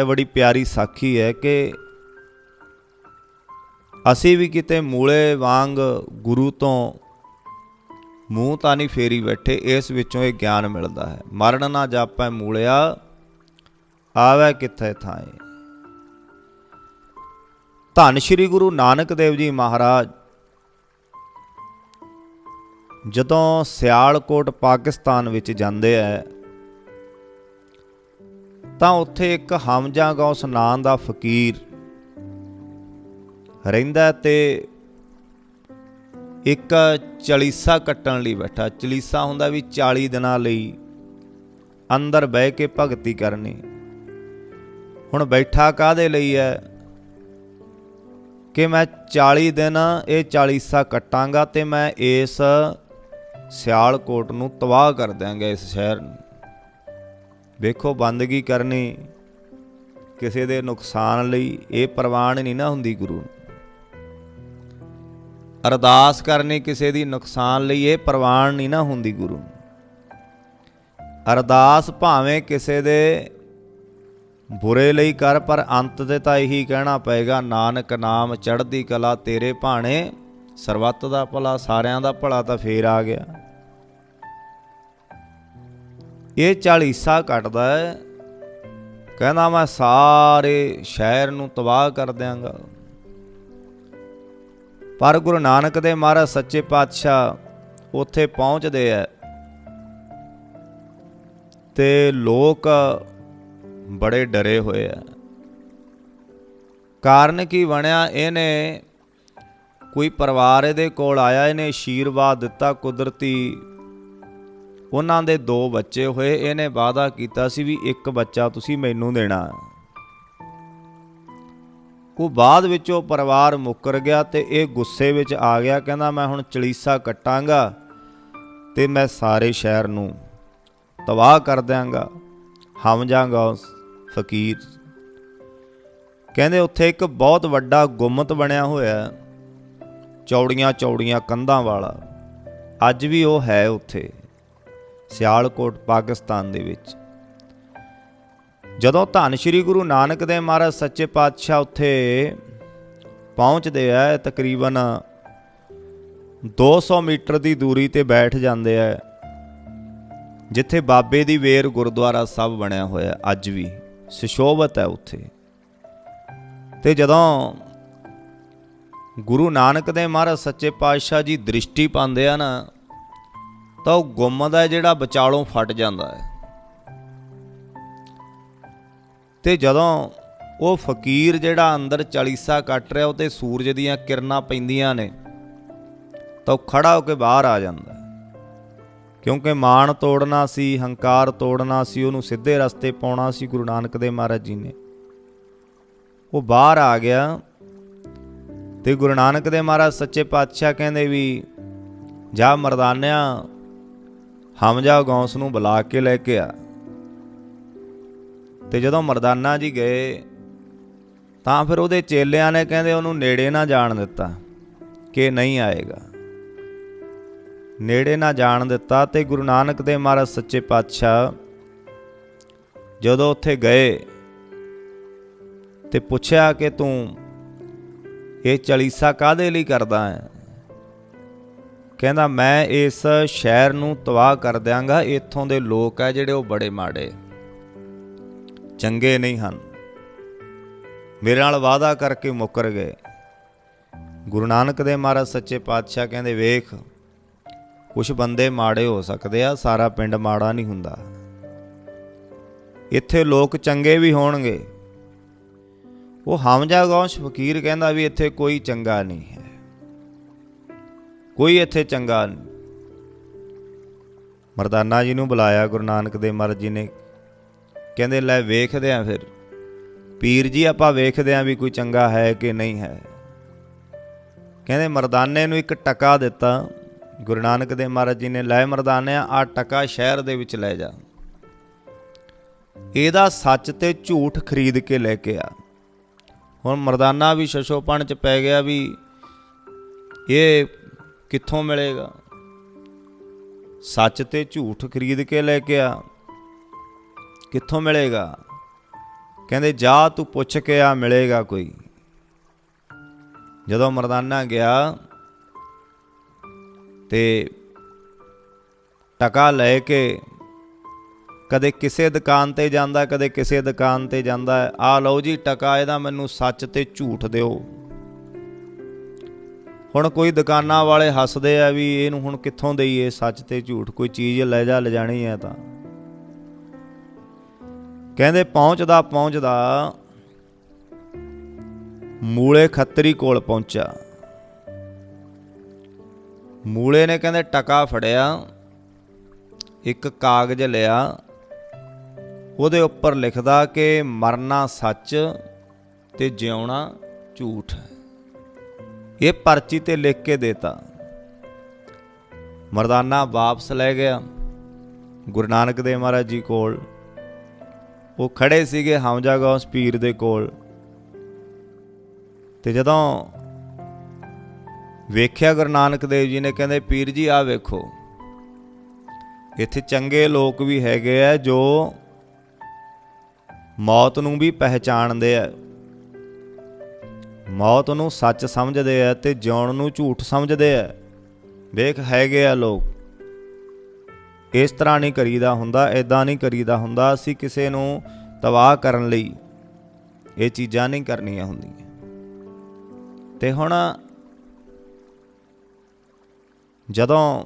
ਇਹ ਬੜੀ ਪਿਆਰੀ ਸਾਖੀ ਹੈ ਕਿ ਅਸੀਂ ਵੀ ਕਿਤੇ ਮੂਲੇ ਵਾਂਗ ਗੁਰੂ ਤੋਂ ਮੂੰਹ ਤਾਂ ਨਹੀਂ ਫੇਰੀ ਬੈਠੇ, ਇਸ ਵਿੱਚੋਂ ਇਹ ਗਿਆਨ ਮਿਲਦਾ ਹੈ। ਮਰਨ ਨਾ ਜਾਪੈ ਮੂਲਿਆ, ਆਵੇ ਕਿੱਥੇ ਥਾਏ। ਧੰਨ ਸ਼੍ਰੀ ਗੁਰੂ ਨਾਨਕ ਦੇਵ ਜੀ ਮਹਾਰਾਜ, ਜਦੋਂ ਸਿਆਲਕੋਟ ਪਾਕਿਸਤਾਨ ਵਿੱਚ ਜਾਂਦੇ ਆ ਤਾਂ ਉੱਥੇ ਇੱਕ ਹਮਜਾ ਗੌਸ ਨਾਂ ਦਾ ਫਕੀਰ ਰਹਿੰਦਾ ਤੇ ਇੱਕ ਚਲੀਸਾ ਕੱਟਣ ਲਈ ਬੈਠਾ। ਚਲੀਸਾ ਹੁੰਦਾ ਵੀ 40 ਦਿਨਾਂ ਲਈ ਅੰਦਰ ਬਹਿ ਕੇ ਭਗਤੀ ਕਰਨੀ। ਹੁਣ ਬੈਠਾ ਕਾਦੇ ਲਈ ਹੈ ਕਿ ਮੈਂ 40 ਦਿਨ ਇਹ ਚਾਲੀਸਾ ਕੱਟਾਂਗਾ ਤੇ ਮੈਂ ਇਸ ਸਿਆਲਕੋਟ ਨੂੰ ਤਬਾਹ ਕਰ ਦਿਆਂਗਾ ਇਸ ਸ਼ਹਿਰ ਨੂੰ। ਵੇਖੋ ਬੰਦਗੀ ਕਰਨੀ ਕਿਸੇ ਦੇ ਨੁਕਸਾਨ ਲਈ ਇਹ ਪ੍ਰਵਾਨ ਨਹੀਂ ਨਾ ਹੁੰਦੀ ਗੁਰੂ ਨੂੰ। ਅਰਦਾਸ ਕਰਨੀ ਕਿਸੇ ਦੀ ਨੁਕਸਾਨ ਲਈ ਇਹ ਪ੍ਰਵਾਨ ਨਹੀਂ ਨਾ ਹੁੰਦੀ ਗੁਰੂ ਨੂੰ। ਅਰਦਾਸ ਭਾਵੇਂ ਕਿਸੇ ਦੇ ਬੁਰੇ ਲਈ ਕਰ, ਪਰ ਅੰਤ ਤੇ ਤਾਂ ਇਹੀ ਕਹਿਣਾ ਪਏਗਾ, ਨਾਨਕ ਨਾਮ ਚੜ੍ਹਦੀ ਕਲਾ ਤੇਰੇ ਭਾਣੇ, ਸਰਬੱਤ ਦਾ ਭਲਾ, ਸਾਰਿਆਂ ਦਾ ਭਲਾ ਤਾਂ ਫੇਰ ਆ ਗਿਆ। ਇਹ ਚਾਲੀਸਾ ਕੱਟਦਾ ਹੈ। ਕਹਿੰਦਾ ਮੈਂ ਸਾਰੇ ਸ਼ਹਿਰ ਨੂੰ ਤਬਾਹ ਕਰ ਦਿਆਂਗਾ। ਪਰ ਗੁਰੂ ਨਾਨਕ ਦੇ ਮਹਾਰਾਜ ਸੱਚੇ ਪਾਤਸ਼ਾਹ ਉੱਥੇ ਪਹੁੰਚਦੇ ਐ ਤੇ ਲੋਕ ਬੜੇ ਡਰੇ ਹੋਏ ਆ ਕਾਰਨ ਕੀ ਬਣਿਆ? ਇਹਨੇ ਕੋਈ ਪਰਿਵਾਰ ਇਹਦੇ ਕੋਲ ਆਇਆ, ਇਹਨੇ ਆਸ਼ੀਰਵਾਦ ਦਿੱਤਾ ਕੁਦਰਤੀ ਉਹਨਾਂ ਦੇ ਦੋ ਬੱਚੇ ਹੋਏ, ਇਹਨੇ ਵਾਅਦਾ ਕੀਤਾ ਸੀ ਵੀ ਇੱਕ ਬੱਚਾ ਤੁਸੀਂ ਮੈਨੂੰ ਦੇਣਾ। ਉਹ ਬਾਅਦ ਵਿੱਚ ਉਹ ਪਰਿਵਾਰ ਮੁੱਕਰ ਗਿਆ ਤੇ ਇਹ ਗੁੱਸੇ ਵਿੱਚ ਆ ਗਿਆ, ਕਹਿੰਦਾ, ਮੈਂ ਹੁਣ ਚਲੀਸਾ ਕੱਟਾਂਗਾ ਤੇ ਮੈਂ ਸਾਰੇ ਸ਼ਹਿਰ ਨੂੰ ਤਬਾਹ ਕਰ ਦਿਆਂਗਾ, ਹਮ ਜਾਗਾ ਉਸ ਫਕੀਰ। ਕਹਿੰਦੇ, ਉੱਥੇ ਇੱਕ ਬਹੁਤ ਵੱਡਾ ਗੁੰਮਤ ਬਣਿਆ ਹੋਇਆ ਚੌੜੀਆਂ ਚੌੜੀਆਂ ਕੰਧਾਂ ਵਾਲਾ। ਅੱਜ ਵੀ ਉਹ ਹੈ ਉੱਥੇ। ਸਿਆਲਕੋਟ, ਪਾਕਿਸਤਾਨ ਦੇ ਵਿੱਚ। ਜਦੋਂ ਧੰਨ ਸ਼੍ਰੀ ਗੁਰੂ ਨਾਨਕ ਦੇਵ ਮਹਾਰਾਜ ਸੱਚੇ ਪਾਤਸ਼ਾਹ ਉੱਥੇ ਪਹੁੰਚਦੇ ਆ ਤਕਰੀਬਨ 200 ਮੀਟਰ ਦੀ ਦੂਰੀ ਤੇ ਬੈਠ ਜਾਂਦੇ ਆ, ਜਿੱਥੇ ਬਾਬੇ ਦੀ ਵੇਰ ਗੁਰਦੁਆਰਾ ਸਾਹਿਬ ਬਣਿਆ ਹੋਇਆ, ਅੱਜ ਵੀ ਸੁਸ਼ੋਭਤ ਹੈ ਉੱਥੇ। ਤੇ ਜਦੋਂ ਗੁਰੂ ਨਾਨਕ ਦੇਵ ਮਹਾਰਾਜ ਸੱਚੇ ਪਾਤਸ਼ਾਹ ਜੀ ਦ੍ਰਿਸ਼ਟੀ ਪਾਉਂਦੇ ਆ ਨਾ ਤਾਂ ਉਹ ਗੁੰਮਦ ਹੈ ਜਿਹੜਾ ਵਿਚਾਲੋਂ ਫਟ ਜਾਂਦਾ ਹੈ। ਤੇ ਜਦੋਂ ਉਹ ਫਕੀਰ ਜਿਹੜਾ ਅੰਦਰ ਚਾਲੀਸਾ ਕੱਟ ਰਿਹਾ, ਉਹ ਤੇ ਸੂਰਜ ਦੀਆਂ ਕਿਰਨਾਂ ਪੈਂਦੀਆਂ ਨੇ, ਤਾਂ ਉਹ ਖੜਾ ਹੋ ਕੇ ਬਾਹਰ ਆ ਜਾਂਦਾ ਕਿਉਂਕਿ ਮਾਣ ਤੋੜਨਾ ਸੀ, ਹੰਕਾਰ ਤੋੜਨਾ ਸੀ, ਉਹਨੂੰ ਸਿੱਧੇ ਰਸਤੇ ਪਾਉਣਾ ਸੀ ਗੁਰੂ ਨਾਨਕ ਦੇਵ ਮਹਾਰਾਜ ਜੀ ਨੇ। ਉਹ ਬਾਹਰ ਆ ਗਿਆ ਤੇ ਗੁਰੂ ਨਾਨਕ ਦੇਵ ਮਹਾਰਾਜ ਸੱਚੇ ਪਾਤਸ਼ਾਹ ਕਹਿੰਦੇ ਵੀ, ਜਾ ਮਰਦਾਨਿਆ ਹਮਜਾ ਗੌਂਸ ਨੂੰ ਬੁਲਾ ਕੇ ਲੈ ਕੇ ਆ। ਤੇ ਜਦੋਂ ਮਰਦਾਨਾ ਜੀ ਗਏ, ਤਾਂ ਫਿਰ ਉਹਦੇ ਚੇਲਿਆਂ ਨੇ ਕਹਿੰਦੇ ਉਹਨੂੰ ਨੇੜੇ ਨਾ ਜਾਣ ਦਿੱਤਾ ਕਿ ਨਹੀਂ ਆਏਗਾ। ਨੇੜੇ ਨਾ ਜਾਣ ਦਿੱਤਾ ਤੇ ਗੁਰੂ ਨਾਨਕ ਦੇਵ ਮਹਾਰਾਜ ਸੱਚੇ ਪਾਤਸ਼ਾਹ ਜਦੋਂ ਉੱਥੇ ਗਏ ਤੇ ਪੁੱਛਿਆ ਕਿ ਤੂੰ ਇਹ ਚਲੀਸਾ ਕਾਦੇ ਲਈ ਕਰਦਾ ਹੈ? ਕਹਿੰਦਾ, ਮੈਂ ਇਸ ਸ਼ਹਿਰ ਨੂੰ ਤਬਾਹ ਕਰ ਦਿਆਂਗਾ। ਇੱਥੋਂ ਦੇ ਲੋਕ ਆ ਜਿਹੜੇ ਉਹ ਬੜੇ ਮਾੜੇ, ਚੰਗੇ ਨਹੀਂ ਹਨ। ਮੇਰੇ ਨਾਲ ਵਾਅਦਾ ਕਰਕੇ ਮੁੱਕਰ ਗਏ। ਗੁਰੂ ਨਾਨਕ ਦੇ ਮਹਾਰਾਜ ਸੱਚੇ ਪਾਤਸ਼ਾਹ ਕਹਿੰਦੇ, ਵੇਖ ਕੁਝ ਬੰਦੇ ਮਾੜੇ ਹੋ ਸਕਦੇ ਆ, ਸਾਰਾ ਪਿੰਡ ਮਾੜਾ ਨਹੀਂ ਹੁੰਦਾ। ਇੱਥੇ ਲੋਕ ਚੰਗੇ ਵੀ ਹੋਣਗੇ। ਉਹ ਹਮਜਾ ਗੌਸ਼ ਫਕੀਰ ਕਹਿੰਦਾ ਵੀ, ਇੱਥੇ ਕੋਈ ਚੰਗਾ ਨਹੀਂ ਹੈ। ਕੋਈ ਇੱਥੇ ਚੰਗਾ ਨਹੀਂ। ਮਰਦਾਨਾ ਜੀ ਨੂੰ ਬੁਲਾਇਆ ਗੁਰੂ ਨਾਨਕ ਦੇ ਮਹਾਰਾਜ ਜੀ ਨੇ। ਕਹਿੰਦੇ, ਲੈ ਵੇਖਦੇ ਆਂ ਫਿਰ। ਪੀਰ ਜੀ, ਆਪਾਂ ਵੇਖਦੇ ਆਂ ਵੀ ਕੋਈ ਚੰਗਾ ਹੈ ਕਿ ਨਹੀਂ ਹੈ। ਕਹਿੰਦੇ, ਮਰਦਾਨੇ ਨੂੰ ਇੱਕ ਟਕਾ ਦਿੱਤਾ। ਗੁਰੂ ਨਾਨਕ ਦੇਵ ਮਹਾਰਾਜ ਜੀ ਨੇ, ਲੈ ਮਰਦਾਨਿਆ, ਆ ਟਕਾ ਸ਼ਹਿਰ ਦੇ ਵਿੱਚ ਲੈ ਜਾ। ਇਹਦਾ ਸੱਚ ਤੇ ਝੂਠ ਖਰੀਦ ਕੇ ਲੈ ਕੇ ਆ। ਹੁਣ ਮਰਦਾਨਾ ਵੀ ਸ਼ਸ਼ੋਪਣ ਚ ਪੈ ਗਿਆ ਵੀ ਇਹ ਕਿੱਥੋਂ ਮਿਲੇਗਾ? ਸੱਚ ਤੇ ਝੂਠ ਖਰੀਦ ਕੇ ਲੈ ਕੇ ਆ। ਕਿੱਥੋਂ ਮਿਲੇਗਾ? ਕਹਿੰਦੇ, ਜਾ ਤੂੰ ਪੁੱਛ ਕੇ ਆ, ਮਿਲੇਗਾ ਕੋਈ। ਜਦੋਂ ਮਰਦਾਨਾ ਗਿਆ ਤੇ ਟਕਾ ਲੈ ਕੇ ਕਦੇ ਕਿਸੇ ਦੁਕਾਨ ਤੇ ਜਾਂਦਾ, ਕਦੇ ਕਿਸੇ ਦੁਕਾਨ ਤੇ ਜਾਂਦਾ, ਆ ਲਓ ਜੀ, ਟਕਾ ਇਹਦਾ ਮੈਨੂੰ ਸੱਚ ਤੇ ਝੂਠ ਦਿਓ। ਹੁਣ ਕੋਈ ਦੁਕਾਨਾਂ ਵਾਲੇ ਹੱਸਦੇ ਆ ਵੀ ਇਹਨੂੰ ਹੁਣ ਕਿੱਥੋਂ ਦੇਈਏ? ਸੱਚ ਤੇ ਝੂਠ, ਕੋਈ ਚੀਜ਼ ਲੈ ਜਾ ਲਿਜਾਣੀ ਹੈ ਤਾਂ। ਕਹਿੰਦੇ ਪਹੁੰਚਦਾ ਪਹੁੰਚਦਾ, ਮੂਲੇ ਖੱਤਰੀ ਕੋਲ ਪਹੁੰਚਾ ਮੂਲੇ ਨੇ ਕਹਿੰਦੇ ਟਕਾ ਫੜਿਆ, ਇੱਕ ਕਾਗਜ਼ ਲਿਆ, ਉਹਦੇ ਉੱਪਰ ਲਿਖਦਾ ਕਿ ਮਰਨਾ ਸੱਚ ਤੇ ਜਿਉਣਾ ਝੂਠ। ਹੈ ਇਹ ਪਰਚੀ ਤੇ ਲਿਖ ਕੇ ਦੇਤਾ। ਮਰਦਾਨਾ ਵਾਪਸ ਲੈ ਗਿਆ। ਗੁਰੂ ਨਾਨਕ ਦੇਵ ਮਹਾਰਾਜ ਜੀ ਕੋਲ। ਉਹ ਖੜੇ ਸੀਗੇ ਹਮਜਾ ਗੌਸ ਪੀਰ ਦੇ ਕੋਲ। ਤੇ ਜਦੋਂ ਵੇਖਿਆ ਗੁਰੂ ਨਾਨਕ ਦੇਵ ਜੀ ਨੇ, ਕਹਿੰਦੇ, ਪੀਰ ਜੀ ਆ ਵੇਖੋ। ਇੱਥੇ ਚੰਗੇ ਲੋਕ ਵੀ ਹੈਗੇ ਆ ਜੋ ਮੌਤ ਨੂੰ ਵੀ ਪਹਿਚਾਣਦੇ ਆ। ਮੌਤ ਨੂੰ ਸੱਚ ਸਮਝਦੇ ਆ ਤੇ ਜਿਉਣ ਨੂੰ ਝੂਠ ਸਮਝਦੇ ਆ। ਵੇਖ, ਹੈਗੇ ਆ ਲੋਕ। ਇਸ ਤਰ੍ਹਾਂ ਨਹੀਂ ਕਰੀਦਾ ਹੁੰਦਾ ਐਦਾਂ ਨਹੀਂ ਕਰੀਦਾ ਹੁੰਦਾ ਅਸੀਂ ਕਿਸੇ ਨੂੰ ਤਬਾਹ ਕਰਨ ਲਈ ਇਹ ਚੀਜ਼ਾਂ ਨਹੀਂ ਕਰਨੀਆਂ ਹੁੰਦੀਆਂ। ਤੇ ਹੁਣ ਜਦੋਂ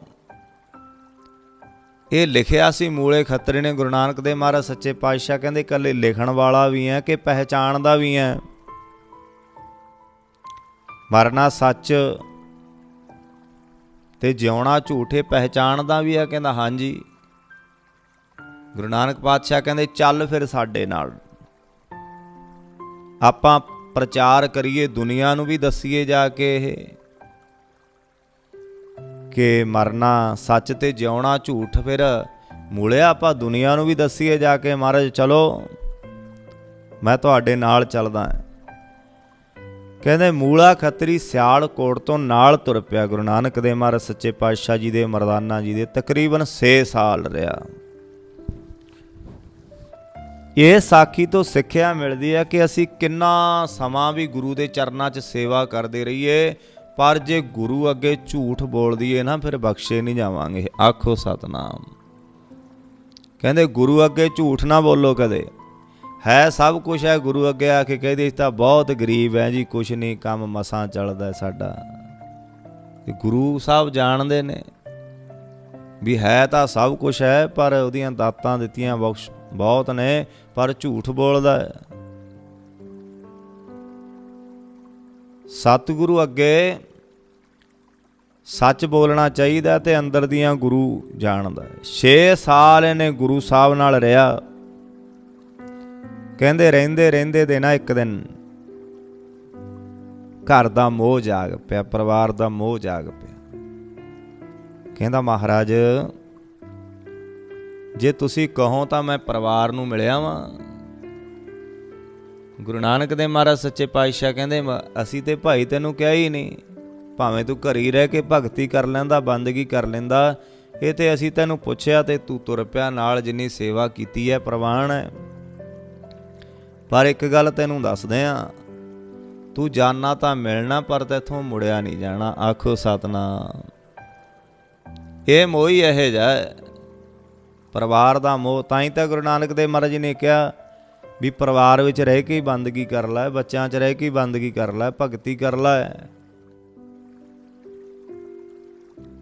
ਇਹ ਲਿਖਿਆ ਸੀ ਮੂਲੇ ਖੱਤਰੇ ਨੇ ਗੁਰੂ ਨਾਨਕ ਦੇਵ ਮਹਾਰਾਜ ਸੱਚੇ ਪਾਤਸ਼ਾਹ ਕਹਿੰਦੇ ਇਕੱਲੇ ਲਿਖਣ ਵਾਲਾ ਵੀ ਹੈ ਕਿ ਪਹਿਚਾਣਦਾ ਵੀ ਹੈ। ਮਰਨਾ ਸੱਚ ਤੇ ਜਿਉਣਾ ਝੂਠੇ ਪਹਿਚਾਣਦਾ ਵੀ ਹੈ ਕਹਿੰਦਾ, ਹਾਂਜੀ। ਗੁਰੂ ਨਾਨਕ ਪਾਤਸ਼ਾਹ ਕਹਿੰਦੇ, ਚੱਲ ਫਿਰ ਸਾਡੇ ਨਾਲ। ਆਪਾਂ ਪ੍ਰਚਾਰ ਕਰੀਏ, ਦੁਨੀਆ ਨੂੰ ਵੀ ਦਸੀਏ ਜਾ ਕੇ ਇਹ, ਕਿ ਮਰਨਾ ਸੱਚ ਤੇ ਜਿਉਣਾ ਝੂਠ ਫਿਰ ਮੂਲਿਆ ਆਪਾਂ ਦੁਨੀਆ ਨੂੰ ਵੀ ਦਸੀਏ ਜਾ ਕੇ, ਮਹਾਰਾਜ, ਚਲੋ, ਮੈਂ ਤੁਹਾਡੇ ਨਾਲ ਚੱਲਦਾ ਹਾਂ। ਕਹਿੰਦੇ, ਮੂਲਾ ਖੱਤਰੀ ਸਿਆਲ ਕੋਟ ਤੋਂ ਨਾਲ ਤੁਰ ਪਿਆ ਗੁਰੂ ਨਾਨਕ ਦੇਵ ਮਹਾਰਾਜ ਸੱਚੇ ਪਾਤਸ਼ਾਹ ਜੀ ਦੇ, ਮਰਦਾਨਾ ਜੀ ਦੇ, ਤਕਰੀਬਨ 6 ਸਾਲ ਰਿਹਾ। ਇਹ ਸਾਖੀ ਤੋਂ ਸਿੱਖਿਆ ਮਿਲਦੀ ਹੈ ਕਿ ਅਸੀਂ ਕਿੰਨਾ ਸਮਾਂ ਵੀ ਗੁਰੂ ਦੇ ਚਰਨਾਂ 'ਚ ਸੇਵਾ ਕਰਦੇ ਰਹੀਏ, ਪਰ ਜੇ ਗੁਰੂ ਅੱਗੇ ਝੂਠ ਬੋਲ ਦਈਏ ਨਾ, ਫਿਰ ਬਖਸ਼ੇ ਨਹੀਂ ਜਾਵਾਂਗੇ। ਆਖੋ ਸਤਨਾਮ। ਕਹਿੰਦੇ, ਗੁਰੂ ਅੱਗੇ ਝੂਠ ਨਾ ਬੋਲੋ ਕਦੇ। ਹੈ ਸਭ ਕੁਝ ਹੈ, ਗੁਰੂ ਅੱਗੇ ਆ ਕੇ ਕਹਦੇ ਤਾਂ ਬਹੁਤ ਗਰੀਬ ਹੈ ਜੀ ਕੁਝ ਨਹੀਂ, ਕੰਮ ਮਸਾਂ ਚੱਲਦਾ ਸਾਡਾ। ਤੇ ਗੁਰੂ ਸਾਹਿਬ ਜਾਣਦੇ ਨੇ ਵੀ ਹੈ ਤਾਂ ਸਭ ਕੁਝ ਹੈ, ਪਰ ਉਹਦੀਆਂ ਦਾਤਾਂ ਦਿੱਤੀਆਂ ਬਖਸ਼ ਬਹੁਤ ਨੇ, ਪਰ ਝੂਠ ਬੋਲਦਾ ਹੈ। ਸਤਿਗੁਰੂ ਅੱਗੇ ਸੱਚ ਬੋਲਣਾ ਚਾਹੀਦਾ ਤੇ ਅੰਦਰ ਦੀਆਂ ਗੁਰੂ ਜਾਣਦਾ 6 ਸਾਲ ਇਹਨੇ ਗੁਰੂ ਸਾਹਿਬ ਨਾਲ ਰਿਹਾ। ਕਹਿੰਦੇ ਰਹਿੰਦੇ ਰਹਿੰਦੇ ਦੇ ਨਾ ਇੱਕ ਦਿਨ ਘਰ ਦਾ ਮੋਹ ਜਾਗ ਪਿਆ, ਪਰਿਵਾਰ ਦਾ ਮੋਹ ਜਾਗ ਪਿਆ। ਕਹਿੰਦਾ ਮਹਾਰਾਜ, ਜੇ ਤੁਸੀਂ ਕਹੋ ਤਾਂ ਮੈਂ ਪਰਿਵਾਰ ਨੂੰ ਮਿਲਿਆ ਵਾਂ। ਗੁਰੂ ਨਾਨਕ ਦੇ ਮਹਾਰਾਜ ਸੱਚੇ ਪਾਤਸ਼ਾਹ ਕਹਿੰਦੇ, ਮ- ਅਸੀਂ ਤੇ ਭਾਈ ਤੈਨੂੰ ਕਿਹਾ ਹੀ ਨਹੀਂ, ਭਾਵੇਂ ਤੂੰ ਘਰ ਹੀ ਰਹਿ ਕੇ ਭਗਤੀ ਕਰ ਲੈਂਦਾ, ਬੰਦਗੀ ਕਰ ਲੈਂਦਾ, ਇਹ ਤੇ ਅਸੀਂ ਤੈਨੂੰ ਪੁੱਛਿਆ ਤੇ ਤੂੰ ਤੁਰ ਪਿਆ, ਨਾਲ ਜਿੰਨੀ ਸੇਵਾ ਕੀਤੀ ਹੈ, ਪ੍ਰਵਾਨ ਹੈ। ਪਰ ਇੱਕ ਗੱਲ ਤੈਨੂੰ ਦੱਸਦੇ ਆ, ਤੂੰ ਜਾਣਾ ਤਾਂ ਮਿਲਣਾ, ਪਰ ਤੇਥੋਂ ਮੁੜਿਆ ਨਹੀਂ ਜਾਣਾ। ਆਖੋ ਸਤਨਾਮ। ਇਹ ਮੋਹ ਹੀ ਇਹ ਜਾ ਪਰਿਵਾਰ ਦਾ ਮੋਹ, ਤਾਂ ਹੀ ਤਾਂ ਗੁਰੂ ਨਾਨਕ ਦੇਵ ਮਹਾਰਾਜ ਨੇ ਕਿਹਾ ਵੀ ਪਰਿਵਾਰ ਵਿੱਚ ਰਹਿ ਕੇ ਹੀ ਬੰਦਗੀ ਕਰ ਲੈ, ਬੱਚਿਆਂ 'ਚ ਰਹਿ ਕੇ ਹੀ ਬੰਦਗੀ ਕਰ ਲੈ, ਭਗਤੀ ਕਰ ਲੈ।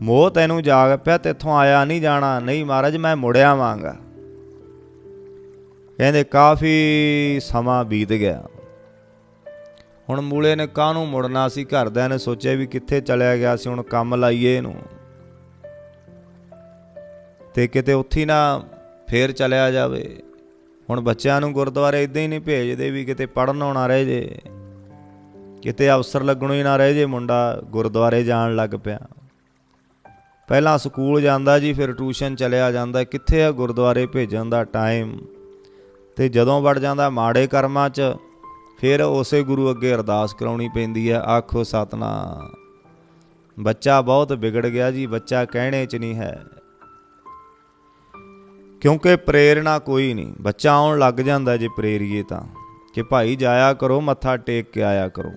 ਮੋਹ ਤੈਨੂੰ ਜਾਗ ਪਿਆ, ਤੇਥੋਂ ਆਇਆ ਨਹੀਂ ਜਾਣਾ। ਨਹੀਂ ਮਹਾਰਾਜ, ਮੈਂ ਮੁੜਿਆ ਵਾਂਗਾ। ਕਹਿੰਦੇ ਕਾਫੀ ਸਮਾਂ ਬੀਤ ਗਿਆ। ਹੁਣ ਮੂਲੇ ਨੇ ਕਾਹਨੂੰ ਮੁੜਨਾ ਸੀ? ਘਰਦਿਆਂ ਨੇ ਸੋਚਿਆ ਵੀ ਕਿੱਥੇ ਚਲਿਆ ਗਿਆ ਸੀ, ਹੁਣ ਕੰਮ ਲਾਈਏ ਇਹਨੂੰ। ਤੇ ਕਿਤੇ ਉੱਥੇ ਨਾ ਫੇਰ ਚਲਿਆ ਜਾਵੇ। ਹੁਣ ਬੱਚਿਆਂ ਨੂੰ ਗੁਰਦੁਆਰੇ ਇਦਾਂ ਹੀ ਨਹੀਂ ਭੇਜਦੇ ਵੀ ਕਿਤੇ ਪੜਨ ਆਉਣਾ ਰਹਿ ਜੇ। ਕਿਤੇ ਅਫਸਰ ਲੱਗਣੋਂ ਹੀ ਨਾ ਰਹਿ ਜੇ ਮੁੰਡਾ ਗੁਰਦੁਆਰੇ ਜਾਣ ਲੱਗ ਪਿਆ। ਪਹਿਲਾਂ ਸਕੂਲ ਜਾਂਦਾ ਜੀ, ਫਿਰ ਟਿਊਸ਼ਨ ਚਲਿਆ ਜਾਂਦਾ। ਕਿੱਥੇ ਆ ਗੁਰਦੁਆਰੇ ਭੇਜਣ ਦਾ ਟਾਈਮ? ਤੇ ਜਦੋਂ ਵੜ ਜਾਂਦਾ ਮਾੜੇ ਕਰਮਾਂ 'ਚ, ਫਿਰ ਉਸੇ ਗੁਰੂ ਅੱਗੇ ਅਰਦਾਸ ਕਰਾਉਣੀ ਪੈਂਦੀ ਹੈ। ਆਖੋ ਸਤਨਾਮ। ਬੱਚਾ ਬਹੁਤ ਵਿਗੜ ਗਿਆ ਜੀ, ਬੱਚਾ ਕਹਿਣੇ 'ਚ ਨਹੀਂ ਹੈ। ਕਿਉਂਕਿ ਪ੍ਰੇਰਣਾ ਕੋਈ ਨਹੀਂ। ਬੱਚਾ ਆਉਣ ਲੱਗ ਜਾਂਦਾ ਜੇ ਪ੍ਰੇਰੀਏ ਤਾਂ। ਕਿ ਭਾਈ ਜਾਇਆ ਕਰੋ, ਮੱਥਾ ਟੇਕ ਕੇ ਆਇਆ ਕਰੋ।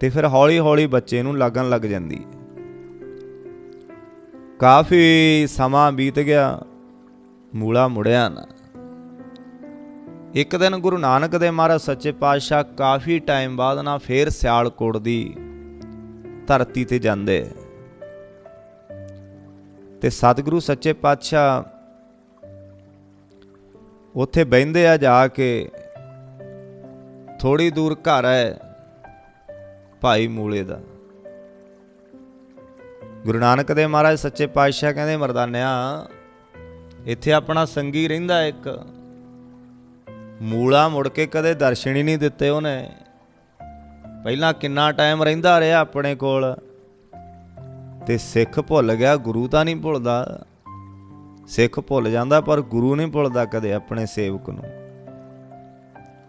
ਤੇ ਫਿਰ ਹੌਲੀ ਹੌਲੀ ਬੱਚੇ ਨੂੰ ਲੱਗਣ ਲੱਗ ਜਾਂਦੀ ਕਾਫੀ ਸਮਾਂ ਬੀਤ ਗਿਆ। ਮੂਲਾ ਮੁੜਿਆ ਨਾ। ਇੱਕ ਦਿਨ ਗੁਰੂ ਨਾਨਕ ਦੇ ਮਹਾਰਾਜ ਸੱਚੇ ਪਾਤਸ਼ਾਹ ਕਾਫੀ ਟਾਈਮ ਬਾਅਦ ਨਾ ਫੇਰ ਸਿਆਲਕੋਟ ਦੀ ਧਰਤੀ ਤੇ ਜਾਂਦੇ। ਤੇ ਸਤਿਗੁਰੂ ਸੱਚੇ ਪਾਤਸ਼ਾਹ ਉੱਥੇ ਬਹਿੰਦੇ ਆ ਜਾ ਕੇ ਥੋੜੀ ਦੂਰ ਘਰ ਹੈ ਭਾਈ ਮੂਲੇ ਦਾ। ਗੁਰੂ ਨਾਨਕ ਦੇ ਮਹਾਰਾਜ ਸੱਚੇ ਪਾਤਸ਼ਾਹ ਕਹਿੰਦੇ, ਮਰਦਾਨਿਆ, ਇੱਥੇ ਆਪਣਾ ਸੰਗੀ ਰਹਿੰਦਾ ਇੱਕ। ਮੂਲਾ ਮੁੜ ਕੇ ਕਦੇ ਦਰਸ਼ਨ ਹੀ ਨਹੀਂ ਦਿੱਤੇ ਉਹਨੇ। ਪਹਿਲਾਂ ਕਿੰਨਾ ਟਾਈਮ ਰਹਿੰਦਾ ਰਿਹਾ ਆਪਣੇ ਕੋਲ। ਤੇ ਸਿੱਖ ਭੁੱਲ ਗਿਆ, ਗੁਰੂ ਤਾਂ ਨਹੀਂ ਭੁੱਲਦਾ। ਸਿੱਖ ਭੁੱਲ ਜਾਂਦਾ, ਪਰ ਗੁਰੂ ਨਹੀਂ ਭੁੱਲਦਾ ਕਦੇ ਆਪਣੇ ਸੇਵਕ ਨੂੰ।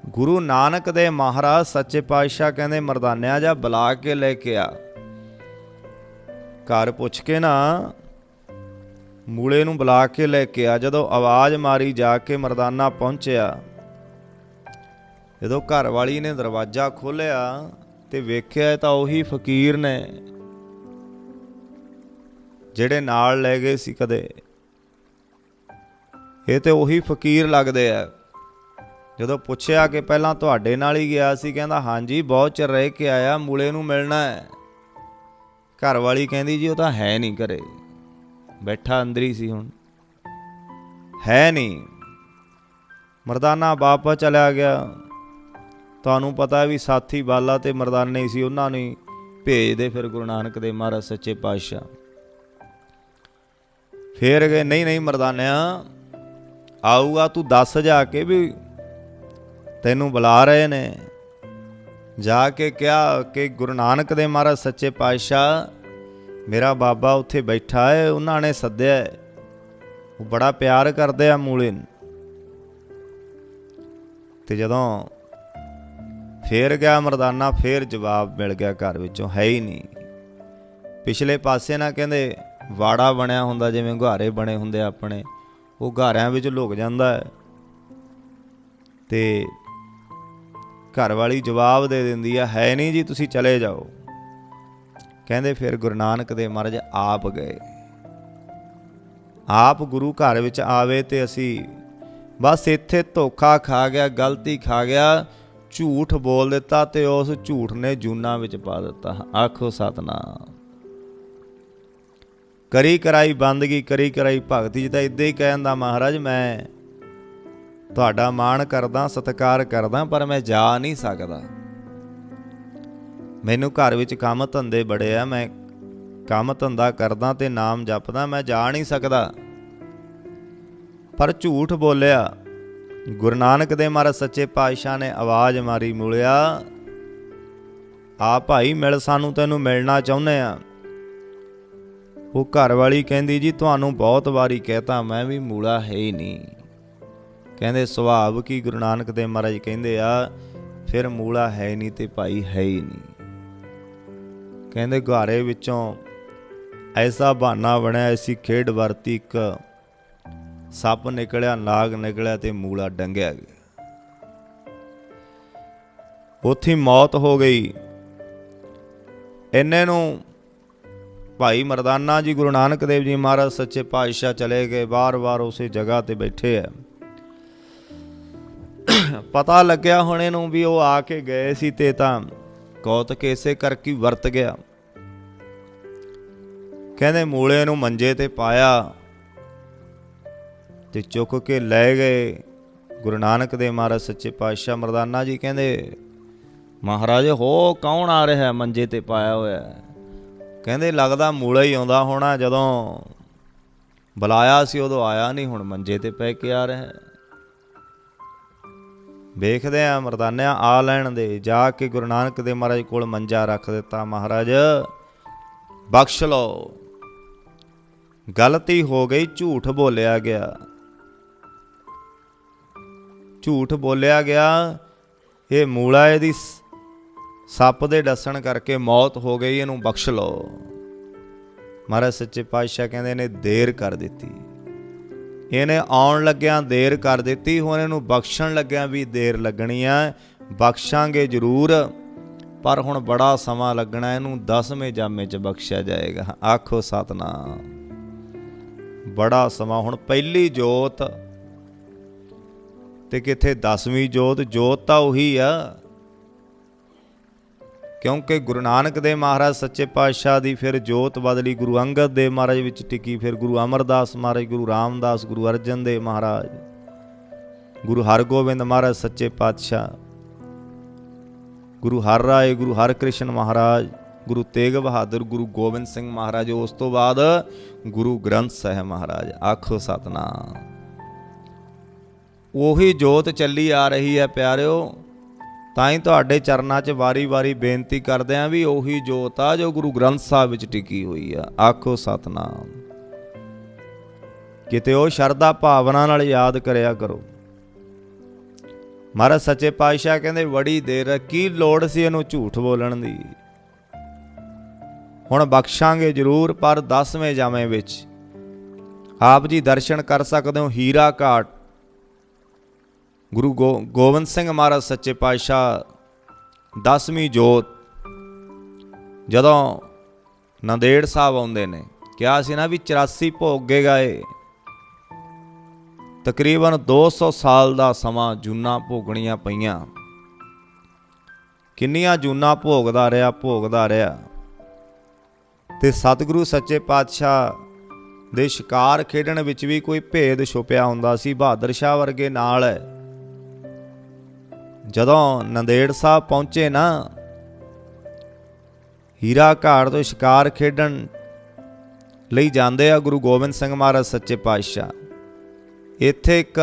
ਗੁਰੂ ਨਾਨਕ ਦੇ ਮਹਾਰਾਜ ਸੱਚੇ ਪਾਤਸ਼ਾਹ ਕਹਿੰਦੇ, ਮਰਦਾਨਿਆ ਜਾ ਬੁਲਾ ਕੇ ਲੈ ਕੇ ਆ। ਘਰ ਪੁੱਛ ਕੇ ਨਾ, ਮੂਲੇ ਨੂੰ ਬੁਲਾ ਕੇ ਲੈ ਕੇ ਆ। ਜਦੋਂ ਆਵਾਜ਼ ਮਾਰੀ ਜਾ ਕੇ ਮਰਦਾਨਾ ਪਹੁੰਚਿਆ ਜਦੋਂ ਘਰ ਵਾਲੀ ਨੇ ਦਰਵਾਜ਼ਾ ਖੋਲ੍ਹਿਆ ਤੇ ਵੇਖਿਆ ਤਾਂ ਉਹੀ ਫਕੀਰ ਨੇ ਜਿਹੜੇ ਨਾਲ ਲੈ ਗਏ ਸੀ ਕਦੇ। ਇਹ ਤੇ ਉਹੀ ਫਕੀਰ ਲੱਗਦੇ ਆ। ਜਦੋਂ ਪੁੱਛਿਆ ਕਿ ਪਹਿਲਾਂ ਤੁਹਾਡੇ ਨਾਲ ਹੀ ਗਿਆ ਸੀ, ਕਹਿੰਦਾ, ਹਾਂਜੀ, ਬਹੁਤ ਚਿਰ ਰਹਿ ਕੇ ਆਇਆ, ਮੂਲੇ ਨੂੰ ਮਿਲਣਾ ਹੈ। ਘਰ ਵਾਲੀ ਕਹਿੰਦੀ, ਜੀ, ਉਹ ਤਾਂ ਹੈ ਨਹੀਂ ਘਰੇ। ਬੈਠਾ ਅੰਦਰ ਹੀ ਸੀ ਹੁਣ। ਹੈ ਨਹੀਂ। ਮਰਦਾਨਾ ਵਾਪਸ ਚਲਿਆ ਗਿਆ। ਤੁਹਾਨੂੰ ਪਤਾ ਵੀ ਸਾਥੀ ਬਾਲਾ ਤੇ ਮਰਦਾਨੇ ਸੀ, ਉਹਨਾਂ ਨੂੰ ਭੇਜਦੇ ਫਿਰ ਗੁਰੂ ਨਾਨਕ ਦੇ ਮਹਾਰਾਜ ਸੱਚੇ ਪਾਤਸ਼ਾਹ। ਫੇਰ ਗਏ, ਨਹੀਂ ਨਹੀਂ ਮਰਦਾਨਿਆ, ਆਊਗਾ ਤੂੰ ਦੱਸ ਜਾ ਕੇ ਵੀ ਤੈਨੂੰ ਬੁਲਾ ਰਹੇ ਨੇ। ਜਾ ਕੇ ਕਿਹਾ ਕਿ ਗੁਰੂ ਨਾਨਕ ਦੇ ਮਹਾਰਾਜ ਸੱਚੇ ਪਾਤਸ਼ਾਹ, ਮੇਰਾ ਬਾਬਾ ਉੱਥੇ ਬੈਠਾ ਹੈ ਉਹਨਾਂ ਨੇ ਸੱਦਿਆ ਹੈ। ਉਹ ਬੜਾ ਪਿਆਰ ਕਰਦੇ ਆ ਮੂਲੇ ਨੂੰ ਤੇ ਜਦੋਂ ਫੇਰ ਗਿਆ ਮਰਦਾਨਾ, ਫੇਰ ਜਵਾਬ ਮਿਲ ਗਿਆ ਘਰ ਵਿੱਚੋਂ, ਹੈ ਹੀ ਨਹੀਂ। ਪਿਛਲੇ ਪਾਸੇ ਨਾ ਕਹਿੰਦੇ ਵਾੜਾ ਬਣਿਆ ਹੁੰਦਾ, ਜਿਵੇਂ ਗੁਹਾਰੇ ਬਣੇ ਹੁੰਦੇ ਆਪਣੇ, ਉਹ ਘਾਰਿਆਂ ਵਿੱਚ ਲੁਕ ਜਾਂਦਾ ਹੈ। ਤੇ ਘਰ ਵਾਲੀ ਜਵਾਬ ਦੇ ਦਿੰਦੀ ਆ, ਹੈ ਨਹੀਂ ਜੀ, ਤੁਸੀਂ ਚਲੇ ਜਾਓ। ਕਹਿੰਦੇ ਫਿਰ ਗੁਰੂ ਨਾਨਕ ਦੇ ਮਹਾਰਾਜ ਆਪ ਗਏ। ਆਪ ਗੁਰੂ ਘਰ ਵਿੱਚ ਆਵੇ ਤੇ ਅਸੀਂ ਬਸ ਇੱਥੇ ਧੋਖਾ ਖਾ ਗਿਆ, ਗਲਤੀ ਖਾ ਗਿਆ ਝੂਠ ਬੋਲ ਦਿੱਤਾ ਤੇ ਉਸ ਝੂਠ ਨੇ ਜੂਨਾ ਵਿੱਚ ਪਾ ਦਿੱਤਾ। ਆਖੋ ਸਤਨਾਮ। ਕਰੀ ਕਰਾਈ ਬੰਦਗੀ, ਕਰੀ ਕਰਾਈ ਭਗਤੀ ਜੀ ਤਾਂ ਇਦਾਂ ਹੀ ਕਹਿੰਦਾ ਮਹਾਰਾਜ, ਮੈਂ ਤੁਹਾਡਾ ਮਾਣ ਕਰਦਾ, ਸਤਿਕਾਰ ਕਰਦਾ, ਪਰ ਮੈਂ ਜਾ ਨਹੀਂ ਸਕਦਾ। ਮੈਨੂੰ ਘਰ ਵਿੱਚ ਕੰਮ ਧੰਦੇ ਬੜੇ ਆ, ਮੈਂ ਕੰਮ ਧੰਦਾ ਕਰਦਾ ਤੇ ਨਾਮ ਜਪਦਾ, ਮੈਂ ਜਾ ਨਹੀਂ ਸਕਦਾ। ਪਰ ਝੂਠ ਬੋਲਿਆ ਗੁਰੂ ਨਾਨਕ ਦੇ ਮਹਾਰਾਜ ਸੱਚੇ ਪਾਤਸ਼ਾਹ ਨੇ ਆਵਾਜ਼ ਮਾਰੀ, ਮੁਲਿਆ, ਆ ਭਾਈ ਮਿਲ ਸਾਨੂੰ ਤੈਨੂੰ ਮਿਲਣਾ ਚਾਹੁੰਦੇ ਆ। ਉਹ ਘਰ ਵਾਲੀ ਕਹਿੰਦੀ, ਜੀ, ਤੁਹਾਨੂੰ ਬਹੁਤ ਵਾਰੀ ਕਹਿਤਾ, ਮੈਂ ਵੀ ਮੂਲਾ ਹੈ ਹੀ ਨਹੀਂ। ਕਹਿੰਦੇ, ਸੁਭਾਵ ਕੀ? ਗੁਰੂ ਨਾਨਕ ਦੇ ਮਹਾਰਾਜ ਕਹਿੰਦੇ ਆ, ਫਿਰ ਮੂਲਾ ਹੈ ਨਹੀਂ ਤੇ ਭਾਈ ਹੈ ਹੀ ਨਹੀਂ। ਕਹਿੰਦੇ ਘਾਰੇ ਵਿੱਚੋਂ ਐਸਾ ਬਹਾਨਾ ਬਣਿਆ, ਐਸੀ ਖੇਡ ਵਰਤੀ ਇੱਕ ਸੱਪ ਨਿਕਲਿਆ, ਨਾਗ ਨਿਕਲਿਆ ਤੇ ਮੂਲਾ ਡੰਗਿਆ ਗਿਆ। ਉੱਥੇ ਮੌਤ ਹੋ ਗਈ। ਇੰਨੇ ਨੂੰ ਭਾਈ ਮਰਦਾਨਾ ਜੀ, ਗੁਰੂ ਨਾਨਕ ਦੇਵ ਜੀ ਮਹਾਰਾਜ ਸੱਚੇ ਪਾਤਸ਼ਾਹ ਚਲੇ ਗਏ ਬਾਰ-ਬਾਰ ਉਸੇ ਜਗ੍ਹਾ ਤੇ ਬੈਠੇ ਆ। ਪਤਾ ਲੱਗਿਆ ਹੁਣ ਇਹਨੂੰ ਵੀ ਉਹ ਆ ਕੇ ਗਏ ਸੀ ਤੇ ਤਾਂ ਕੌਤਕ ਇਸੇ ਕਰਕੇ ਵਰਤ ਗਿਆ। ਕਹਿੰਦੇ ਮੂਲੇ ਨੂੰ ਮੰਜੇ ਤੇ ਪਾਇਆ। ਤੇ ਚੁੱਕ ਕੇ ਲੈ ਗਏ। ਗੁਰੂ ਨਾਨਕ ਦੇ ਮਹਾਰਾਜ ਸੱਚੇ ਪਾਤਸ਼ਾਹ ਮਰਦਾਨਾ ਜੀ ਕਹਿੰਦੇ, ਮਹਾਰਾਜ, ਹੋ ਕੌਣ ਆ ਰਿਹਾ ਮੰਜੇ ਤੇ ਪਾਇਆ ਹੋਇਆ ਕਹਿੰਦੇ, ਲੱਗਦਾ ਮੂਲਾ ਹੀ ਆਉਂਦਾ ਹੋਣਾ ਜਦੋਂ ਬੁਲਾਇਆ ਸੀ, ਉਦੋਂ ਆਇਆ ਨਹੀਂ, ਹੁਣ ਮੰਜੇ ਤੇ ਪੈ ਕੇ ਆ ਰਿਹਾ ਹੈ। ਵੇਖਦੇ ਆ ਮਰਦਾਨਿਆਂ, ਆ ਲੈਣ ਦੇ, ਜਾ ਕੇ ਗੁਰੂ ਨਾਨਕ ਦੇ ਮਹਾਰਾਜ ਕੋਲ ਮੰਜਾ ਰੱਖ ਦਿੱਤਾ। ਮਹਾਰਾਜ, ਬਖਸ਼ ਲਓ। ਗਲਤੀ ਹੋ ਗਈ, ਝੂਠ ਬੋਲਿਆ ਗਿਆ। ਝੂਠ ਬੋਲਿਆ ਗਿਆ। ਇਹ ਮੂਲਾ ਇਹਦੀ ਸੱਪ ਦੇ ਡਸਣ ਕਰਕੇ ਮੌਤ ਹੋ ਗਈ, ਇਹਨੂੰ ਬਖਸ਼ ਲਓ। ਮਹਾਰਾਜ ਸੱਚੇ ਪਾਤਸ਼ਾਹ ਕਹਿੰਦੇ ਨੇ, ਦੇਰ ਕਰ ਦਿੱਤੀ। ਇਹਨੇ ਆਉਣ ਲੱਗਿਆਂ ਦੇਰ ਕਰ ਦਿੱਤੀ, ਹੁਣ ਇਹਨੂੰ ਬਖਸ਼ਣ ਲੱਗਿਆਂ ਵੀ ਦੇਰ ਲੱਗਣੀ ਆ। ਬਖਸ਼ਾਂਗੇ ਜ਼ਰੂਰ, ਪਰ ਹੁਣ ਬੜਾ ਸਮਾਂ ਲੱਗਣਾ, ਇਹਨੂੰ 10ਵੇਂ ਜਾਮੇ 'ਚ ਬਖਸ਼ਿਆ ਜਾਏਗਾ। ਆਖੋ ਸਤਨਾਮ। ਬੜਾ ਸਮਾਂ, ਹੁਣ ਪਹਿਲੀ ਜੋਤ ਤੇ ਕਿੱਥੇ 10ਵੀਂ ਜੋਤ ਜੋਤ ਤਾਂ ਉਹੀ ਆ। ਕਿਉਂਕਿ ਗੁਰੂ ਨਾਨਕ ਦੇਵ ਮਹਾਰਾਜ ਸੱਚੇ ਪਾਤਸ਼ਾਹ ਦੀ ਫਿਰ ਜੋਤ ਬਦਲੀ, ਗੁਰੂ ਅੰਗਦ ਦੇਵ ਮਹਾਰਾਜ ਵਿੱਚ ਟਿਕੀ, ਫਿਰ ਗੁਰੂ ਅਮਰਦਾਸ ਮਹਾਰਾਜ, ਗੁਰੂ ਰਾਮਦਾਸ, ਗੁਰੂ ਅਰਜਨ ਦੇਵ ਮਹਾਰਾਜ, ਗੁਰੂ ਹਰਗੋਬਿੰਦ ਮਹਾਰਾਜ ਸੱਚੇ ਪਾਤਸ਼ਾਹ, ਗੁਰੂ ਹਰ ਰਾਏ, ਗੁਰੂ ਹਰਕ੍ਰਿਸ਼ਨ ਮਹਾਰਾਜ, ਗੁਰੂ ਤੇਗ ਬਹਾਦਰ, ਗੁਰੂ ਗੋਬਿੰਦ ਸਿੰਘ ਮਹਾਰਾਜ, ਉਸ ਤੋਂ ਬਾਅਦ ਗੁਰੂ ਗ੍ਰੰਥ ਸਾਹਿਬ ਮਹਾਰਾਜ, ਆਖੋ ਸਤਨਾਮ। ਉਹੀ ਜੋਤ ਚੱਲੀ ਆ ਰਹੀ ਹੈ ਪਿਆਰਿਓ। ਤਾਂ ਹੀ ਤੁਹਾਡੇ ਚਰਨਾਂ 'ਚ ਵਾਰੀ-ਵਾਰੀ ਬੇਨਤੀ ਕਰਦੇ ਆਂ ਵੀ ਉਹੀ ਜੋਤ ਆ ਜੋ ਗੁਰੂ ਗ੍ਰੰਥ ਸਾਹਿਬ ਵਿੱਚ ਟਿਕੀ ਹੋਈ ਆ। ਆਖੋ ਸਤਨਾਮ। ਕਿਤੇ ਉਹ ਸ਼ਰਧਾ ਭਾਵਨਾ ਨਾਲ ਯਾਦ ਕਰਿਆ ਕਰੋ। ਮਹਾਰਾਜ ਸੱਚੇ ਪਾਤਸ਼ਾਹ ਕਹਿੰਦੇ ਬੜੀ ਦੇਰ ਕੀ ਲੋੜ ਸੀ ਇਹਨੂੰ ਝੂਠ ਬੋਲਣ ਦੀ? ਹੁਣ ਬਖਸ਼ਾਂਗੇ ਜ਼ਰੂਰ, ਪਰ 10ਵੇਂ ਜਾਵੇਂ ਵਿੱਚ। ਆਪ ਜੀ ਦਰਸ਼ਨ ਕਰ ਸਕਦੇ ਹੋ, ਹੀਰਾ ਘਾਟ। ਗੁਰੂ ਗੋ- ਗੋਬਿੰਦ ਸਿੰਘ ਮਹਾਰਾਜ ਸੱਚੇ ਪਾਤਸ਼ਾਹ 10ਵੀਂ ਜੋਤ, ਜਦੋਂ ਨੰਦੇੜ ਸਾਹਿਬ ਆਉਂਦੇ ਨੇ, ਕਿਹਾ ਸੀ ਨਾ ਵੀ 84 ਭੋਗੇ ਗਏ। ਤਕਰੀਬਨ 200 ਸਾਲ ਦਾ ਸਮਾਂ ਜੂਨਾ ਭੋਗਣੀਆਂ ਪਈਆਂ। ਕਿੰਨੀਆਂ ਜੂਨਾ ਭੋਗਦਾ ਰਿਹਾ ਭੋਗਦਾ ਰਿਹਾ। ਤੇ ਸਤਿਗੁਰੂ ਸੱਚੇ ਪਾਤਸ਼ਾਹ ਦੇ ਸ਼ਿਕਾਰ ਖੇਡਣ ਵਿੱਚ ਵੀ ਕੋਈ ਭੇਦ ਛੁਪਿਆ ਹੁੰਦਾ ਸੀ, ਬਹਾਦਰ ਸ਼ਾਹ ਵਰਗੇ ਨਾਲ। ਹੈ ਜਦੋਂ ਨੰਦੇੜ ਸਾਹਿਬ ਪਹੁੰਚੇ ਨਾ, ਹੀਰਾ ਘਾਟ ਤੋਂ ਸ਼ਿਕਾਰ ਖੇਡਣ ਲਈ ਜਾਂਦੇ ਆ ਗੁਰੂ ਗੋਬਿੰਦ ਸਿੰਘ ਮਹਾਰਾਜ ਸੱਚੇ ਪਾਤਸ਼ਾਹ। ਇੱਥੇ ਇੱਕ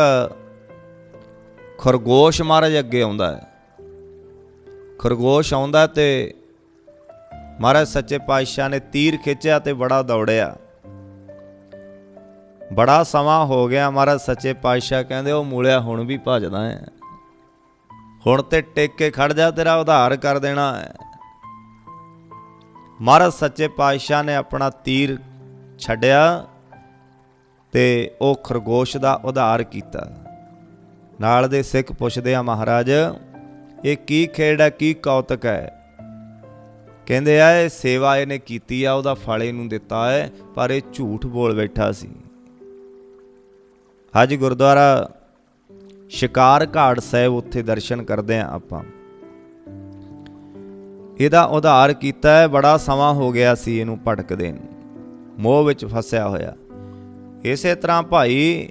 ਖਰਗੋਸ਼ ਮਹਾਰਾਜ ਅੱਗੇ ਆਉਂਦਾ ਹੈ। ਖਰਗੋਸ਼ ਆਉਂਦਾ ਤੇ ਮਹਾਰਾਜ ਸੱਚੇ ਪਾਤਸ਼ਾਹ ਨੇ ਤੀਰ ਖਿੱਚਿਆ ਤੇ ਬੜਾ ਦੌੜਿਆ। ਬੜਾ ਸਮਾਂ ਹੋ ਗਿਆ ਮਹਾਰਾਜ ਸੱਚੇ ਪਾਤਸ਼ਾਹ ਕਹਿੰਦੇ, ਉਹ ਮੂਲਿਆ ਹੁਣ ਵੀ ਭੱਜਦਾ ਹੈ। ਹੁਣ ਤੇ ਟਿਕ ਕੇ ਖੜ ਜਾ, ਤੇਰਾ ਉਧਾਰ ਕਰ ਦੇਣਾ ਹੈ। ਮਹਾਰਾਜ ਸੱਚੇ ਪਾਤਸ਼ਾਹ ਨੇ ਆਪਣਾ ਤੀਰ ਛੱਡਿਆ ਤੇ ਉਹ ਖਰਗੋਸ਼ ਦਾ ਉਧਾਰ ਕੀਤਾ। ਨਾਲ ਦੇ ਸਿੱਖ ਪੁੱਛਦੇ ਆ, ਮਹਾਰਾਜ, ਇਹ ਕੀ ਖੇਡ ਹੈ, ਕੀ ਕੌਤਕ ਹੈ? ਕਹਿੰਦੇ ਆ, ਇਹ ਸੇਵਾ ਇਹਨੇ ਕੀਤੀ ਆ, ਉਹਦਾ ਫਲ ਇਹਨੂੰ ਦਿੱਤਾ ਹੈ, ਪਰ ਇਹ ਝੂਠ ਬੋਲ ਬੈਠਾ ਸੀ। ਅੱਜ ਗੁਰਦੁਆਰਾ ਸ਼ਿਕਾਰ ਘਾਟ ਸਾਹਿਬ ਉੱਥੇ ਦਰਸ਼ਨ ਕਰਦੇ ਆ ਆਪਾਂ। ਇਹਦਾ ਉਧਾਰ ਕੀਤਾ ਹੈ, ਬੜਾ ਸਮਾਂ ਹੋ ਗਿਆ ਸੀ ਇਹਨੂੰ ਭਟਕਦੇ ਨੂੰ। ਮੋਹ ਵਿੱਚ ਫਸਿਆ ਹੋਇਆ। ਇਸੇ ਤਰ੍ਹਾਂ ਭਾਈ,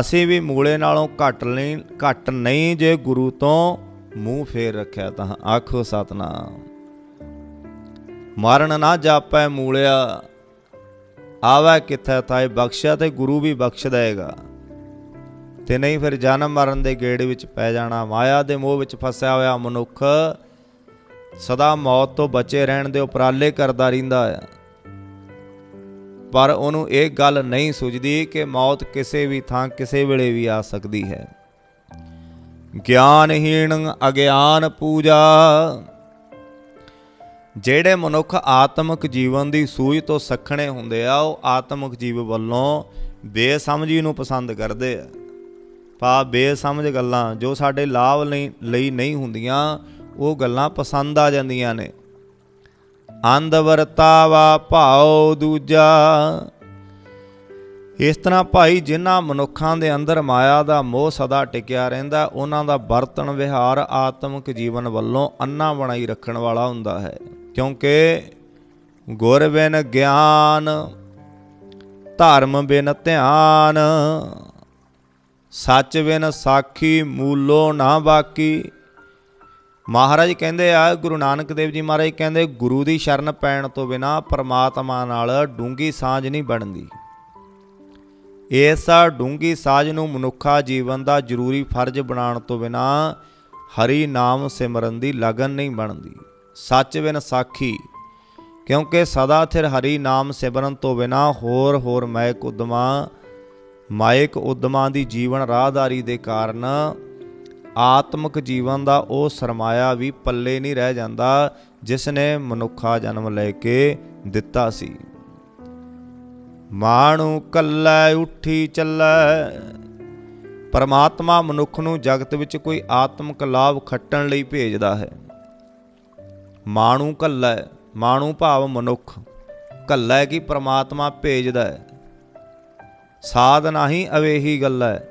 ਅਸੀਂ ਵੀ ਮੂਲੇ ਨਾਲੋਂ ਘੱਟ ਨਹੀਂ ਘੱਟ ਨਹੀਂ ਜੇ ਗੁਰੂ ਤੋਂ ਮੂੰਹ ਫੇਰ ਰੱਖਿਆ ਤਾਂ ਆਖੋ ਸਤਨਾਮ। ਮਰਨ ਨਾ ਜਾਪੈ ਮੂਲਿਆ, ਆਵਾ ਕਿੱਥੇ ਤਾਏ ਬਖਸ਼ਿਆ ਤੇ ਗੁਰੂ ਵੀ ਬਖਸ਼ ਦੇਗਾ। ਤੇ ਨਹੀਂ ਫਿਰ ਜਨਮ ਮਰਨ ਦੇ ਗੇੜ ਵਿੱਚ ਪੈ ਜਾਣਾ, ਮਾਇਆ ਦੇ ਮੋਹ ਵਿੱਚ ਫਸਿਆ ਹੋਇਆ ਮਨੁੱਖ ਸਦਾ ਮੌਤ ਤੋਂ ਬਚੇ ਰਹਿਣ ਦੇ ਉਪਰਾਲੇ ਕਰਦਾ ਰਹਿੰਦਾ ਹੈ ਪਰ ਉਹਨੂੰ ਇਹ ਗੱਲ ਨਹੀਂ ਸੁਝਦੀ ਕਿ ਮੌਤ ਕਿਸੇ ਵੀ ਥਾਂ, ਕਿਸੇ ਵੇਲੇ ਵੀ ਆ ਸਕਦੀ ਹੈ। ਗਿਆਨਹੀਣ ਅਗਿਆਨ ਪੂਜਾ। ਜਿਹੜੇ ਮਨੁੱਖ ਆਤਮਿਕ ਜੀਵਨ ਦੀ ਸੂਝ ਤੋਂ ਸਖਣੇ ਹੁੰਦੇ ਆ, ਉਹ ਆਤਮਿਕ ਜੀਵ ਵੱਲੋਂ ਬੇਸਮਝੀ ਨੂੰ ਪਸੰਦ ਕਰਦੇ ਆ। ਪਾ ਬੇਸਮਝ ਗੱਲਾਂ, ਜੋ ਸਾਡੇ ਲਾਭ ਲਈ ਲਈ ਨਹੀਂ ਹੁੰਦੀਆਂ, ਉਹ ਗੱਲਾਂ ਪਸੰਦ ਆ ਜਾਂਦੀਆਂ ਨੇ। ਅੰਧ ਵਰਤਾਵਾ ਭਾਉ ਦੂਜਾ। ਇਸ ਤਰ੍ਹਾਂ ਭਾਈ ਜਿਨ੍ਹਾਂ ਮਨੁੱਖਾਂ ਦੇ ਅੰਦਰ ਮਾਇਆ ਦਾ ਮੋਹ ਸਦਾ ਟਿਕਿਆ ਰਹਿੰਦਾ, ਉਹਨਾਂ ਦਾ ਵਰਤਣ ਵਿਹਾਰ ਆਤਮਿਕ ਜੀਵਨ ਵੱਲੋਂ ਅੰਨਾ ਬਣਾਈ ਰੱਖਣ ਵਾਲਾ ਹੁੰਦਾ ਹੈ। ਕਿਉਂਕਿ ਗੁਰ ਬਿਨ ਗਿਆਨ, ਧਰਮ ਬਿਨ ਧਿਆਨ ਸੱਚ ਬਿਨ ਸਾਖੀ ਮੂਲੋ ਨਾ ਬਾਕੀ। ਮਹਾਰਾਜ ਕਹਿੰਦੇ ਆ, ਗੁਰੂ ਨਾਨਕ ਦੇਵ ਜੀ ਮਹਾਰਾਜ ਕਹਿੰਦੇ, ਗੁਰੂ ਦੀ ਸ਼ਰਨ ਪੈਣ ਤੋਂ ਬਿਨਾ ਪਰਮਾਤਮਾ ਨਾਲ ਡੂੰਗੀ ਸਾਂਝ ਨਹੀਂ ਬਣਦੀ। ਇਸ ਡੂੰਗੀ ਸਾਂਝ ਨੂੰ ਮਨੁੱਖਾ ਜੀਵਨ ਦਾ ਜ਼ਰੂਰੀ ਫਰਜ਼ ਬਣਾਉਣ ਤੋਂ ਬਿਨਾ ਹਰੀ ਨਾਮ ਸਿਮਰਨ ਦੀ ਲਗਨ ਨਹੀਂ ਬਣਦੀ। ਸੱਚ ਬਿਨ ਸਾਖੀ, ਕਿਉਂਕਿ ਸਦਾ ਥਿਰ ਹਰੀ ਨਾਮ ਸਿਮਰਨ ਤੋਂ ਬਿਨਾ ਹੋਰ ਹੋਰ ਮਾਇਕ ਉਦਮਾ ਮਾਇਕ ਉਦਮਾਂ ਦੀ ਜੀਵਨ ਰਾਹਦਾਰੀ ਦੇ ਕਾਰਨ ਆਤਮਿਕ ਜੀਵਨ ਦਾ ਉਹ ਸਰਮਾਇਆ ਵੀ ਪੱਲੇ ਨਹੀਂ ਰਹਿ ਜਾਂਦਾ, ਜਿਸ ਨੇ ਮਨੁੱਖਾ ਜਨਮ ਲੈ ਕੇ ਦਿੱਤਾ ਸੀ। ਮਾਣੂ ਕੱਲੈ, ਉੱਠੀ ਚੱਲੈ। ਪਰਮਾਤਮਾ ਮਨੁੱਖ ਨੂੰ ਜਗਤ ਵਿੱਚ ਕੋਈ ਆਤਮਿਕ ਲਾਭ ਖੱਟਣ ਲਈ ਭੇਜਦਾ ਹੈ। ਮਾਣੂ ਕੱਲੇ, ਮਾਣੂ ਭਾਵ ਮਨੁੱਖ। ਕੱਲੈ ਕੀ ਪਰਮਾਤਮਾ ਭੇਜਦਾ ਹੈ? ਸਾਧ ਨਹੀਂ ਅਵੇਹੀ ਗੱਲ। ਹੈ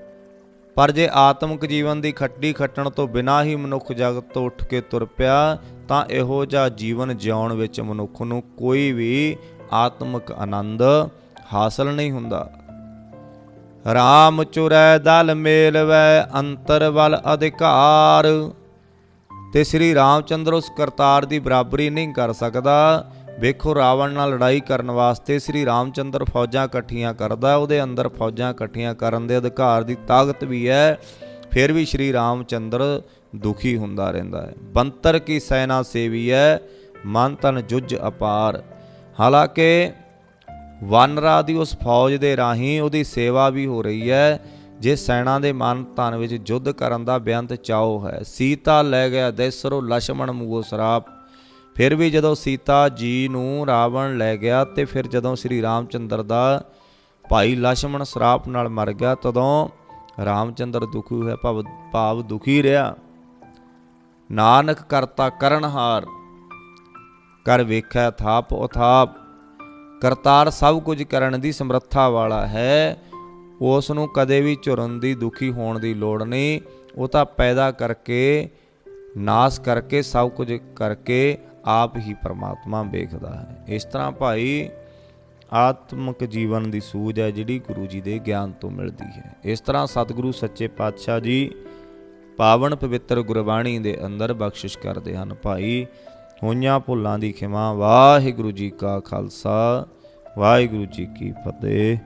ਪਰ ਜੇ ਆਤਮਿਕ ਜੀਵਨ ਦੀ ਖੱਟੀ ਖੱਟਣ ਤੋਂ ਬਿਨਾਂ ਹੀ ਮਨੁੱਖ ਜਗਤ ਤੋਂ ਉੱਠ ਕੇ ਤੁਰ ਪਿਆ, ਤਾਂ ਇਹੋ ਜਿਹਾ ਜੀਵਨ ਜਿਉਣ ਵਿੱਚ ਮਨੁੱਖ ਨੂੰ ਕੋਈ ਵੀ ਆਤਮਿਕ ਆਨੰਦ ਹਾਸਲ ਨਹੀਂ ਹੁੰਦਾ। ਰਾਮ ਚੁਰੈ ਦਲ ਮੇਲਵੈ ਅੰਤਰ ਵੱਲ ਅਧਿਕਾਰ। ਤੇ ਸ੍ਰੀ ਰਾਮਚੰਦਰ ਉਸ ਕਰਤਾਰ ਦੀ ਬਰਾਬਰੀ ਨਹੀਂ ਕਰ ਸਕਦਾ ਵੇਖੋ, ਰਾਵਣ ਨਾਲ ਲੜਾਈ ਕਰਨ ਵਾਸਤੇ ਸ੍ਰੀ ਰਾਮਚੰਦਰ ਫੌਜਾਂ ਇਕੱਠੀਆਂ ਕਰਦਾ ਉਹਦੇ ਅੰਦਰ ਫੌਜਾਂ ਇਕੱਠੀਆਂ ਕਰਨ ਦੇ ਅਧਿਕਾਰ ਦੀ ਤਾਕਤ ਵੀ ਹੈ, ਫਿਰ ਵੀ ਸ੍ਰੀ ਰਾਮਚੰਦਰ ਦੁਖੀ ਹੁੰਦਾ ਰਹਿੰਦਾ ਹੈ। ਬੰਤਰ ਕੀ ਸੈਨਾ ਸੇਵੀ ਹੈ, ਮਨ ਤਨ ਜੁਜ ਅਪਾਰ। ਹਾਲਾਂਕਿ ਵਾਨਰਾ ਦੀ ਉਸ ਫੌਜ ਦੇ ਰਾਹੀਂ ਉਹਦੀ ਸੇਵਾ ਵੀ ਹੋ ਰਹੀ ਹੈ, ਜੇ ਸੈਨਾ ਦੇ ਮਨ ਤਨ ਵਿੱਚ ਯੁੱਧ ਕਰਨ ਦਾ ਬੇਅੰਤ ਚਾਉ ਹੈ। ਸੀਤਾ ਲੈ ਗਿਆ, ਦੇਸਰੋ ਲਛਮਣ ਮੂਗੋ ਸਰਾਪ। ਫਿਰ ਵੀ ਜਦੋਂ ਸੀਤਾ ਜੀ ਨੂੰ ਰਾਵਣ ਲੈ ਗਿਆ ਤੇ ਫਿਰ ਜਦੋਂ ਸ੍ਰੀ ਰਾਮਚੰਦਰ ਦਾ ਭਾਈ ਲਛਮਣ ਸਰਾਪ ਨਾਲ ਮਰ ਗਿਆ, ਤਦੋਂ ਰਾਮਚੰਦਰ ਦੁਖੀ ਹੋਇਆ, ਭਾਵ ਭਾਵ ਦੁਖੀ ਰਿਹਾ। ਨਾਨਕ ਕਰਤਾ ਕਰਨਹਾਰ ਕਰ ਵੇਖਿਆ ਥਾਪ ਉਥਾਪ, ਕਰਤਾਰ ਸਭ ਕੁਝ ਕਰਨ ਦੀ ਸਮਰੱਥਾ ਵਾਲਾ ਹੈ। ਉਸ ਨੂੰ ਕਦੇ ਵੀ ਝੁਰਨ ਦੀ ਦੁਖੀ ਹੋਣ ਦੀ ਲੋੜ ਨਹੀਂ। ਉਹ ਤਾਂ ਪੈਦਾ ਕਰਕੇ, ਨਾਸ ਕਰਕੇ, ਸਭ ਕੁਝ ਕਰਕੇ ਆਪ ਹੀ ਪਰਮਾਤਮਾ ਵੇਖਦਾ ਹੈ। ਇਸ ਤਰ੍ਹਾਂ ਭਾਈ ਆਤਮਿਕ ਜੀਵਨ ਦੀ ਸੂਝ ਹੈ ਜਿਹੜੀ ਗੁਰੂ ਜੀ ਦੇ ਗਿਆਨ ਤੋਂ ਮਿਲਦੀ ਹੈ। ਇਸ ਤਰ੍ਹਾਂ ਸਤਿਗੁਰੂ ਸੱਚੇ ਪਾਤਸ਼ਾਹ ਜੀ ਪਾਵਨ ਪਵਿੱਤਰ ਗੁਰਬਾਣੀ ਦੇ ਅੰਦਰ ਬਖਸ਼ਿਸ਼ ਕਰਦੇ ਹਨ। ਭਾਈ, ਹੋਈਆਂ ਭੁੱਲਾਂ ਦੀ ਖਿਮਾ, ਵਾਹਿਗੁਰੂ ਜੀ ਕਾ ਖਾਲਸਾ, ਵਾਹਿਗੁਰੂ ਜੀ ਕੀ ਫਤਿਹ।